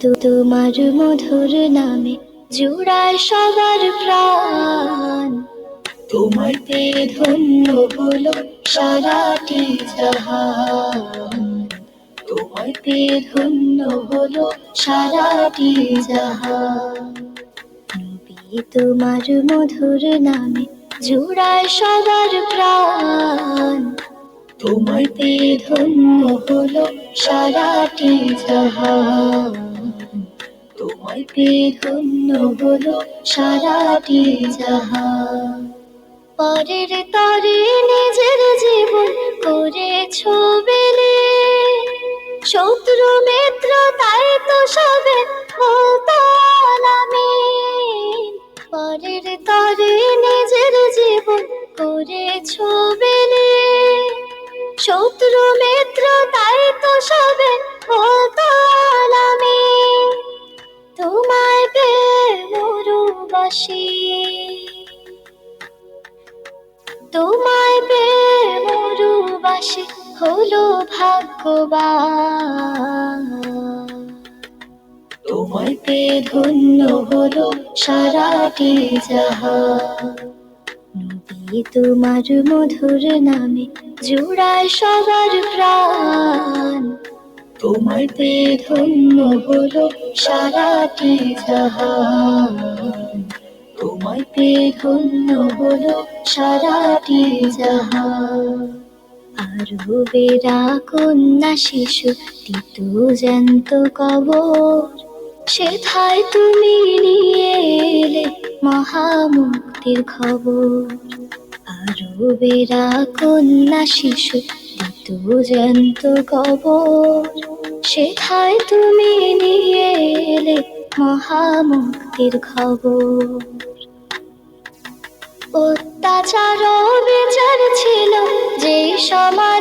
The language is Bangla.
তো তোমার মধুর নামে জুড়ায় সবার প্রাণ। তোমার পেয়ে ধন্য হলো সারাটি জাহান। তোমার পেয়ে ধন্য হলো সারাটি জাহান। নবী তোমার মধুর নামে জুড়ায় সবার প্রাণ। তোমার পেয়ে ধন্য হলো সারাটি জাহান। তোমার পেয়ে ধন্য হলো সারাটি জাহান। পরের তরে নিজের জীবন করেছ বেলে। শত্রু মিত্র, তাই তো সবে আলামিন। পরের তরে নিজের জীবন করেছ শত্রু মিত্র, তাই তো সবে আলামিন। তোমায় পে মরুবাসী। তোমায় পে মরুবাসী হলো ভাগ্যবান। তোমায় পে ধন্য হলো সারাটি জাহান। নবী তোমার মধুর নামে জুড়ায় সবার প্রাণ। তোমার পে ধন্য হলো সারাটি জাহান। তোমার পে ধন্য হলো সারাটি জাহান। আর বেরা কন্যা শিশু, তিতু জ্যান্ত কবর, সেথায় তুমি নিয়ে এলে মহামুক্তির খবর। আরও বেরা কন্যা শিশু তিতু জ্যান্ত কবর সেথায় তুমি নিয়ে এলে মহামুক্তির খবর। অত্যাচার বিচার ছিল যে সমাজ